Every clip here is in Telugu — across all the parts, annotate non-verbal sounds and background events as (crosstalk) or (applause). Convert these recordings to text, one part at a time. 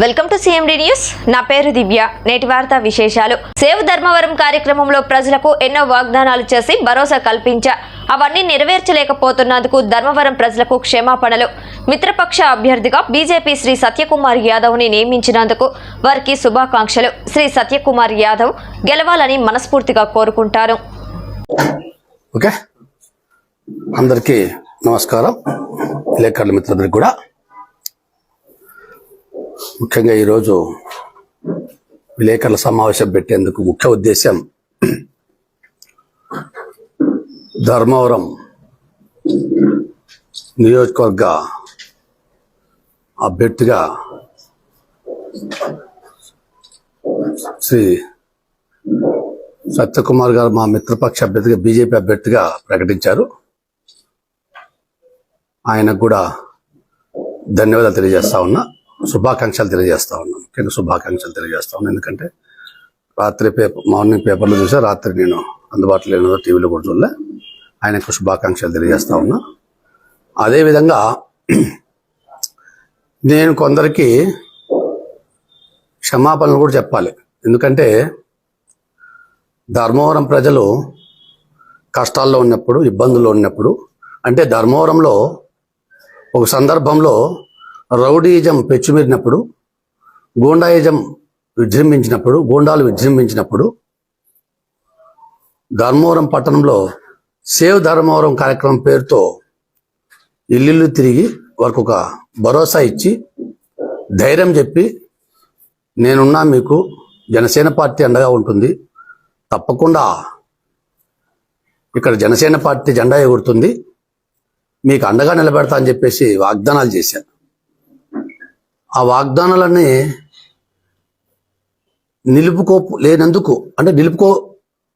Welcome to CMD news. నా పేరు దివ్య. నేటి వార్త విశేషాలు. సేవ్ ధర్మవరం కార్యక్రమంలో ప్రజలకు ఎన్నో వాగ్దానాలు చేసి భరోసా కల్పించా. అవన్నీ నెరవేర్చలేకపోతున్నందుకు ధర్మవరం ప్రజలకు క్షమాపణలు. మిత్రపక్ష అభ్యర్థిగా బీజేపీ శ్రీ సత్యకుమార్ యాదవ్ని నియమించినందుకు వారికి శుభాకాంక్షలు. శ్రీ సత్యకుమార్ యాదవ్ గెలవాలని మనస్ఫూర్తిగా కోరుకుంటారు ఓకే. అందరికీ నమస్కారం. విలేకరుల మిత్రులందరికీ కూడా ముఖ్యంగా ఈరోజు విలేకరుల సమావేశం పెట్టేందుకు ముఖ్య ఉద్దేశం ధర్మవరం నియోజకవర్గ అభ్యర్థిగా శ్రీ సత్యకుమార్ గారు మా మిత్రపక్ష అభ్యర్థిగా బీజేపీ అభ్యర్థిగా ప్రకటించారు. ఆయనకు కూడా ధన్యవాదాలు తెలియజేస్తా ఉన్నా. శుభాకాంక్షలు తెలియజేస్తా ఉన్నా. ముఖ్యంగా శుభాకాంక్షలు తెలియజేస్తా ఉన్నాను ఎందుకంటే రాత్రి పేపర్ మార్నింగ్ పేపర్లో చూసా రాత్రి నేను అందుబాటులో లేను టీవీలో కూడా చూడలే. ఆయనకు శుభాకాంక్షలు తెలియజేస్తా ఉన్నా. అదేవిధంగా (clears throat) నేను కొందరికి క్షమాపణలు కూడా చెప్పాలి. ఎందుకంటే ధర్మవరం ప్రజలు కష్టాల్లో ఉన్నప్పుడు ఇబ్బందుల్లో ఉన్నప్పుడు అంటే ధర్మవరంలో ఒక సందర్భంలో రౌడీయిజం పెచ్చుమీరినప్పుడు గోండాయిజం విజృంభించినప్పుడు గోండాలు విజృంభించినప్పుడు ధర్మవరం పట్టణంలో సేవ్ ధర్మవరం కార్యక్రమం పేరుతో ఇల్లు తిరిగి వారికి ఒక భరోసా ఇచ్చి ధైర్యం చెప్పి నేనున్నా మీకు జనసేన పార్టీ అండగా ఉంటుంది. తప్పకుండా ఇక్కడ జనసేన పార్టీ జెండా ఎగురుతుంది. మీకు అండగా నిలబెడతా అని చెప్పేసి వాగ్దానాలు చేశాను. ఆ వాగ్దానాలన్నీ నిలుపుకో లేనందుకు అంటే నిలుపుకో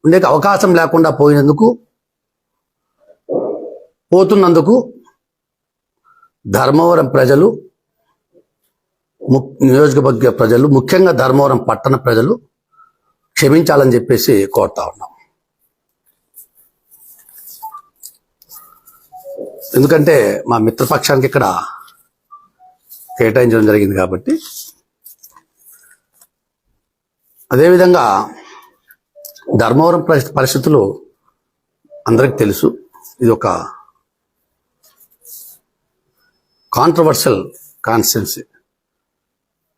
ఉండే అవకాశం లేకుండా పోయినందుకు పోతున్నందుకు ధర్మవరం ప్రజలు ము- నియోజకవర్గ ప్రజలు ముఖ్యంగా ధర్మవరం పట్టణ ప్రజలు క్షమించాలని చెప్పేసి కోరుతా ఉన్నాం. ఎందుకంటే మా మిత్రపక్షానికి ఇక్కడ కేటాయించడం జరిగింది కాబట్టి. అదేవిధంగా ధర్మవరం పరిస్థితులు అందరికి తెలుసు. ఇది ఒక కాంట్రవర్షియల్ కాన్స్టిట్యున్సీ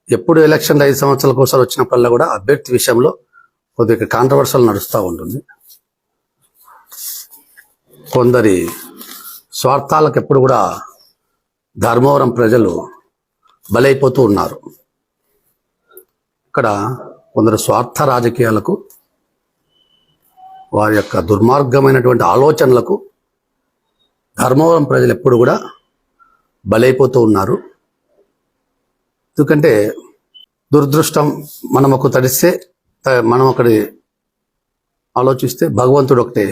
ఎప్పుడు ఎలక్షన్ ఐదు సంవత్సరాల కోసం వచ్చినప్పుడల్లా కూడా అభ్యర్థి విషయంలో కొద్దిగా కాంట్రవర్షియల్ నడుస్తూ ఉంటుంది. కొందరి స్వార్థాలకు ఎప్పుడు కూడా ధర్మవరం ప్రజలు బలైపోతూ ఉన్నారు. ఇక్కడ కొందరు స్వార్థ రాజకీయాలకు వారి యొక్క దుర్మార్గమైనటువంటి ఆలోచనలకు ధర్మవరం ప్రజలు ఎప్పుడు కూడా బలైపోతూ ఉన్నారు. ఎందుకంటే దురదృష్టం మనం ఒక తడిస్తే మనం ఒకటి ఆలోచిస్తే భగవంతుడు ఒకటి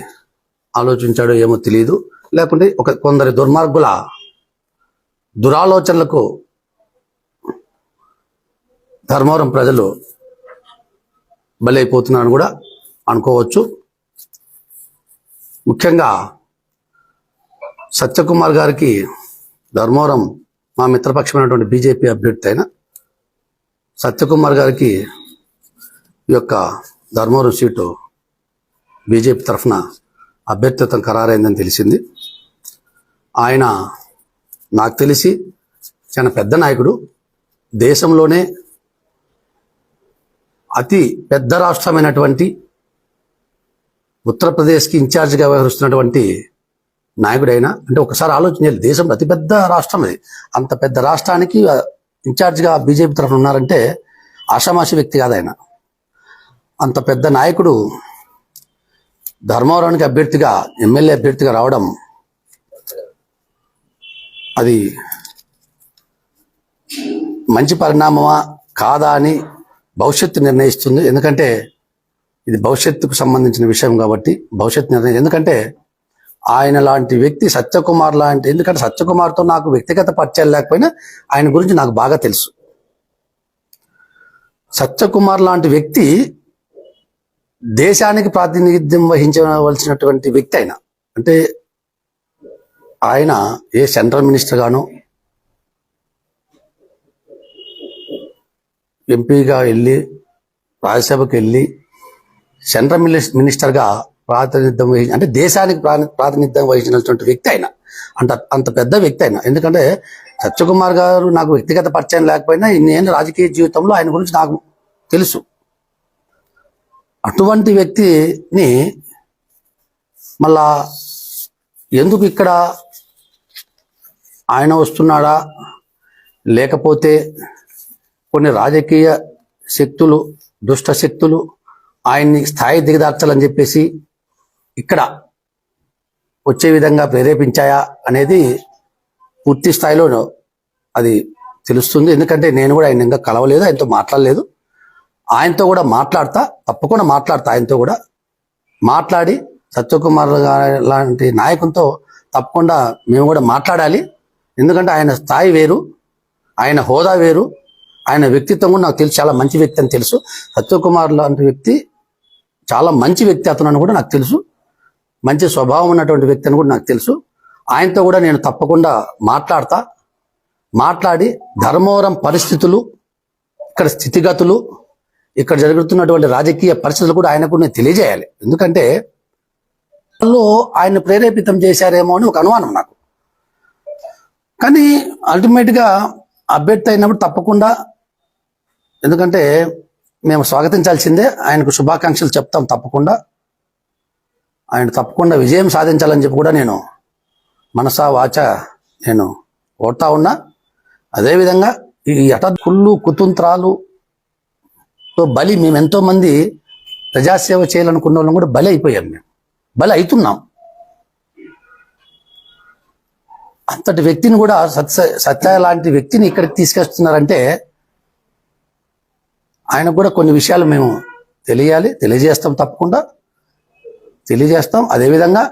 ఆలోచించాడో ఏమో తెలియదు లేకుంటే ఒక కొందరి దుర్మార్గుల దురాలోచనలకు ధర్మవరం ప్రజలు బలైపోతున్నారని కూడా అనుకోవచ్చు. ముఖ్యంగా సత్యకుమార్ గారికి ధర్మవరం మా మిత్రపక్షమైనటువంటి బీజేపీ అభ్యర్థి అయిన సత్యకుమార్ గారికి ఈ యొక్క ధర్మవరం సీటు బీజేపీ తరఫున అభ్యర్థితం ఖరారైందని తెలిసింది. ఆయన నాకు తెలిసి చాలా పెద్ద నాయకుడు. దేశంలోనే అతి పెద్ద రాష్ట్రమైనటువంటి ఉత్తరప్రదేశ్కి ఇన్ఛార్జిగా వ్యవహరిస్తున్నటువంటి నాయకుడైనా అంటే ఒకసారి ఆలోచించాలి దేశంలో అతిపెద్ద రాష్ట్రం అది. అంత పెద్ద రాష్ట్రానికి ఇన్ఛార్జ్గా ఇన్ఛార్జిగా బీజేపీ తరఫున ఉన్నారంటే ఆషామాషి వ్యక్తి కాదు ఆయన. అంత పెద్ద నాయకుడు ధర్మవరానికి అభ్యర్థిగా ఎమ్మెల్యే అభ్యర్థిగా రావడం అది మంచి పరిణామమా? కాదా అని భవిష్యత్తు నిర్ణయిస్తుంది. ఎందుకంటే ఇది భవిష్యత్తుకు సంబంధించిన విషయం కాబట్టి భవిష్యత్ నిర్ణయం. ఎందుకంటే ఆయన లాంటి వ్యక్తి సత్యకుమార్ లాంటి ఎందుకంటే సత్యకుమార్తో నాకు వ్యక్తిగత పరిచయాలు లేకపోయినా ఆయన గురించి నాకు బాగా తెలుసు. సత్యకుమార్ లాంటి వ్యక్తి దేశానికి ప్రాతినిధ్యం వహించవలసినటువంటి వ్యక్తి ఆయన అంటే ఆయన ఏ సెంట్రల్ మినిస్టర్ గానో ఎంపీగా వెళ్ళి రాజ్యసభకు వెళ్ళి సెంట్రల్ మినిస్- మినిస్టర్గా ప్రాతినిధ్యం వహించి అంటే దేశానికి ప్రాతినిధ్యం వహించినటువంటి వ్యక్తి ఆయన. అంత అంత పెద్ద వ్యక్తి ఆయన. ఎందుకంటే సత్యకుమార్ గారు నాకు వ్యక్తిగత పరిచయం లేకపోయినా నేను రాజకీయ జీవితంలో ఆయన గురించి నాకు తెలుసు. అటువంటి వ్యక్తిని మళ్ళా ఎందుకు ఇక్కడ ఆయన వస్తున్నాడా? లేకపోతే కొన్ని రాజకీయ శక్తులు దుష్ట శక్తులు ఆయన్ని స్థాయి దిగదార్చాలని చెప్పేసి ఇక్కడ వచ్చే విధంగా ప్రేరేపించాయా అనేది పూర్తి స్థాయిలో అది తెలుస్తుంది. ఎందుకంటే నేను కూడా ఆయన ఇంకా కలవలేదు ఆయనతో మాట్లాడలేదు. ఆయనతో కూడా మాట్లాడతా తప్పకుండా మాట్లాడతా ఆయనతో కూడా. మాట్లాడి సత్యకుమార్ గారి లాంటి నాయకునితో తప్పకుండా మేము కూడా మాట్లాడాలి. ఎందుకంటే ఆయన స్థాయి వేరు ఆయన హోదా వేరు. ఆయన వ్యక్తిత్వం కూడా నాకు తెలుసు చాలా మంచి వ్యక్తి అని తెలుసు. సత్యకుమార్ లాంటి వ్యక్తి చాలా మంచి వ్యక్తి అతను అని కూడా నాకు తెలుసు. మంచి స్వభావం ఉన్నటువంటి వ్యక్తి అని కూడా నాకు తెలుసు. ఆయనతో కూడా నేను తప్పకుండా మాట్లాడతా. మాట్లాడి ధర్మవరం పరిస్థితులు ఇక్కడ స్థితిగతులు ఇక్కడ జరుగుతున్నటువంటి రాజకీయ పరిస్థితులు కూడా ఆయనకు నేను తెలియజేయాలి. ఎందుకంటే వాళ్ళు ఆయన ప్రేరేపితం చేశారేమో అని ఒక అనుమానం నాకు. కానీ అల్టిమేట్గా అభ్యర్థి అయినప్పుడు తప్పకుండా ఎందుకంటే మేము స్వాగతించాల్సిందే. ఆయనకు శుభాకాంక్షలు చెప్తాం తప్పకుండా. ఆయన తప్పకుండా విజయం సాధించాలని చెప్పి కూడా నేను మనసా వాచ నేను కోరుతా ఉన్నా. అదేవిధంగా ఈ హఠ కుళ్ళు కుతంత్రాలు బలి మేము ఎంతోమంది ప్రజాసేవ చేయాలనుకున్న వాళ్ళం కూడా బలి అయిపోయాం మేము. బలి అవుతున్నాం. అంతటి వ్యక్తిని కూడా సత్య సత్య లాంటి వ్యక్తిని ఇక్కడికి తీసుకొస్తున్నారంటే ఆయనకు కూడా కొన్ని విషయాలు మేము తెలియాలి తెలియజేస్తాం తప్పకుండా. తెలియజేస్తాం. అదేవిధంగా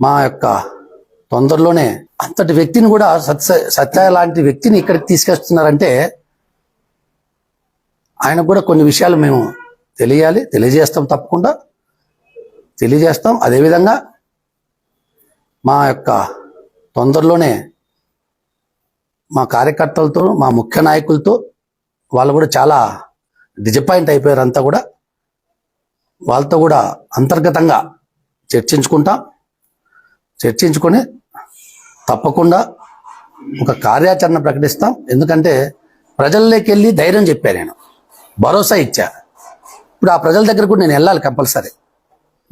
మా యొక్క తొందరలోనే అంతటి వ్యక్తిని కూడా సత్య సత్య లాంటి వ్యక్తిని ఇక్కడికి తీసుకొస్తున్నారంటే ఆయనకు కూడా కొన్ని విషయాలు మేము తెలియాలి తెలియజేస్తాం తప్పకుండా. తెలియజేస్తాం. అదేవిధంగా మా యొక్క తొందరలోనే మా కార్యకర్తలతో మా ముఖ్య నాయకులతో వాళ్ళు కూడా చాలా డిజపాయింట్ అయిపోయారు అంతా కూడా. వాళ్ళతో కూడా అంతర్గతంగా చర్చించుకుంటాం చర్చించుకొని తప్పకుండా ఒక కార్యాచరణ ప్రకటిస్తాం. ఎందుకంటే ప్రజల్లోకి వెళ్ళి ధైర్యం చెప్పా నేను. భరోసా ఇచ్చా. ఇప్పుడు ఆ ప్రజల దగ్గర కూడా నేను వెళ్ళాలి కంపల్సరీ.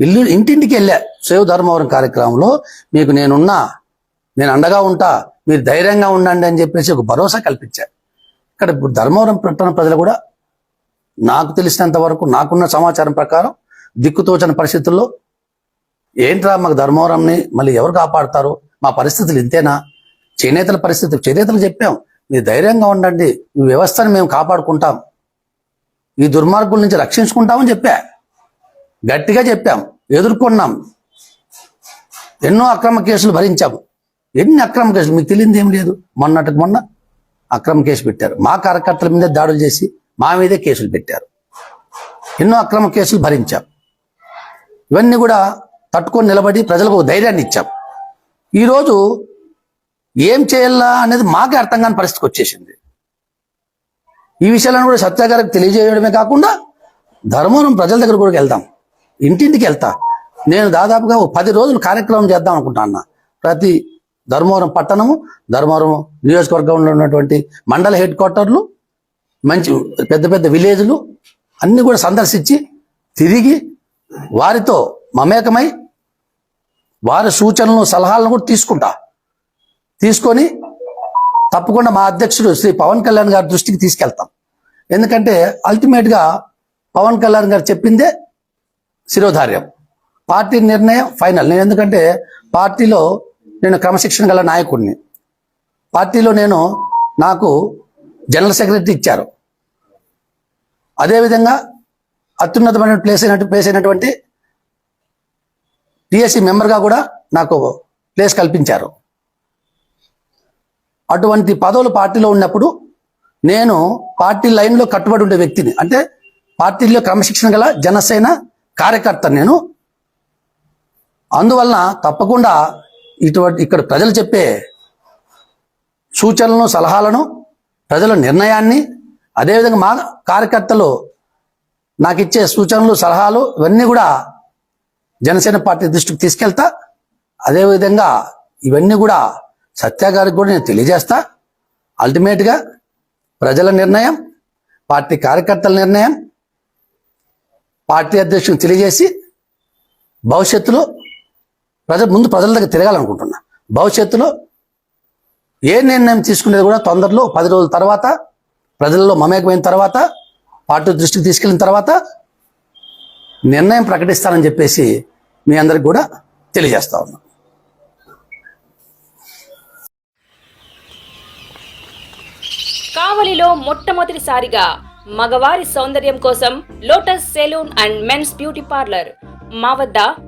ఇల్లు ఇంటింటికి వెళ్ళా. సేవ్ ధర్మవరం కార్యక్రమంలో మీకు నేనున్నా నేను అండగా ఉంటా మీరు ధైర్యంగా ఉండండి అని చెప్పేసి ఒక భరోసా కల్పించారు. ఇక్కడ ఇప్పుడు ధర్మవరం పట్టణ ప్రజలు కూడా నాకు తెలిసినంత వరకు నాకున్న సమాచారం ప్రకారం దిక్కుతోచని పరిస్థితుల్లో ఏంట్రా మాకు ధర్మవరంని మళ్ళీ ఎవరు కాపాడతారు? మా పరిస్థితులు ఇంతేనా? చేనేతల పరిస్థితి చేనేతలు చెప్పాం. మీరు ధైర్యంగా ఉండండి. ఈ వ్యవస్థను మేము కాపాడుకుంటాం. ఈ దుర్మార్గుల నుంచి రక్షించుకుంటామని చెప్పా. గట్టిగా చెప్పాం. ఎదుర్కొన్నాం. ఎన్నో అక్రమ కేసులు భరించాము ఎన్ని అక్రమ కేసులు? మీకు తెలియదు ఏం లేదు. మొన్నటికి మొన్న అక్రమ కేసు పెట్టారు. మా కార్యకర్తల మీద దాడులు చేసి మా మీదే కేసులు పెట్టారు. ఎన్నో అక్రమ కేసులు భరించాం. ఇవన్నీ కూడా తట్టుకొని నిలబడి ప్రజలకు ఒక ధైర్యాన్ని ఇచ్చాం. ఈరోజు ఏం చేయాలా అనేది మాకే అర్థం కాని పరిస్థితికి వచ్చేసింది. ఈ విషయాలను కూడా సత్య గారికి తెలియజేయడమే కాకుండా ధర్మవరం ప్రజల దగ్గర కూడా వెళ్దాం. ఇంటింటికి వెళ్తా. నేను దాదాపుగా ఓ పది రోజులు కార్యక్రమం చేద్దాం అనుకుంటా అన్న. ప్రతి ధర్మవరం పట్టణము ధర్మవరం నియోజకవర్గంలో ఉన్నటువంటి మండల హెడ్ క్వార్టర్లు మంచి పెద్ద పెద్ద విలేజ్లు అన్నీ కూడా సందర్శించి తిరిగి వారితో మమేకమై వారి సూచనలు సలహాలను కూడా తీసుకుంటా. తీసుకొని తప్పకుండా మా అధ్యక్షుడు శ్రీ పవన్ కళ్యాణ్ గారి దృష్టికి తీసుకెళ్తాం. ఎందుకంటే అల్టిమేట్గా పవన్ కళ్యాణ్ గారు చెప్పిందే శిరోధార్యం. పార్టీ నిర్ణయం ఫైనల్. నేను ఎందుకంటే పార్టీలో నేను క్రమశిక్షణ గల నాయకుడిని. పార్టీలో నేను నాకు జనరల్ సెక్రటరీ ఇచ్చారు. అదేవిధంగా అత్యున్నతమైన ప్లేస్ అయినట్టు ప్లేస్ అయినటువంటి టిఎస్సి మెంబర్గా కూడా నాకు ప్లేస్ కల్పించారు. అటువంటి పదవులు పార్టీలో ఉన్నప్పుడు నేను పార్టీ లైన్లో కట్టుబడి ఉండే వ్యక్తిని అంటే పార్టీలో క్రమశిక్షణ గల జనసేన కార్యకర్త నేను. అందువలన తప్పకుండా ఇటువంటి ఇక్కడ ప్రజలు చెప్పే సూచనలను సలహాలను ప్రజల నిర్ణయాన్ని అదేవిధంగా మా కార్యకర్తలు నాకు ఇచ్చే సూచనలు సలహాలు ఇవన్నీ కూడా జనసేన పార్టీ దృష్టికి తీసుకెళ్తా. అదేవిధంగా ఇవన్నీ కూడా సత్య గారికి కూడా నేను తెలియజేస్తా. అల్టిమేట్గా ప్రజల నిర్ణయం పార్టీ కార్యకర్తల నిర్ణయం పార్టీ అధ్యక్షుని తెలియజేసి భవిష్యత్తులో ప్రజల ముందు ప్రజల దగ్గర తిరగాలనుకుంటున్నా. భవిష్యత్తులో ఏ నిర్ణయం తీసుకునేది కూడా తొందరలో పది రోజుల తర్వాత ప్రజల్లో మమేకమైన తర్వాత పార్టీ దృష్టికి తీసుకెళ్ళిన తర్వాత నిర్ణయం ప్రకటిస్తానని చెప్పేసి మీ అందరికి కూడా తెలియజేస్తా ఉన్నా. కావలిలో మొట్టమొదటిసారిగా మగవారి సౌందర్యం కోసం lotus salon and men's beauty parlour మా వద్ద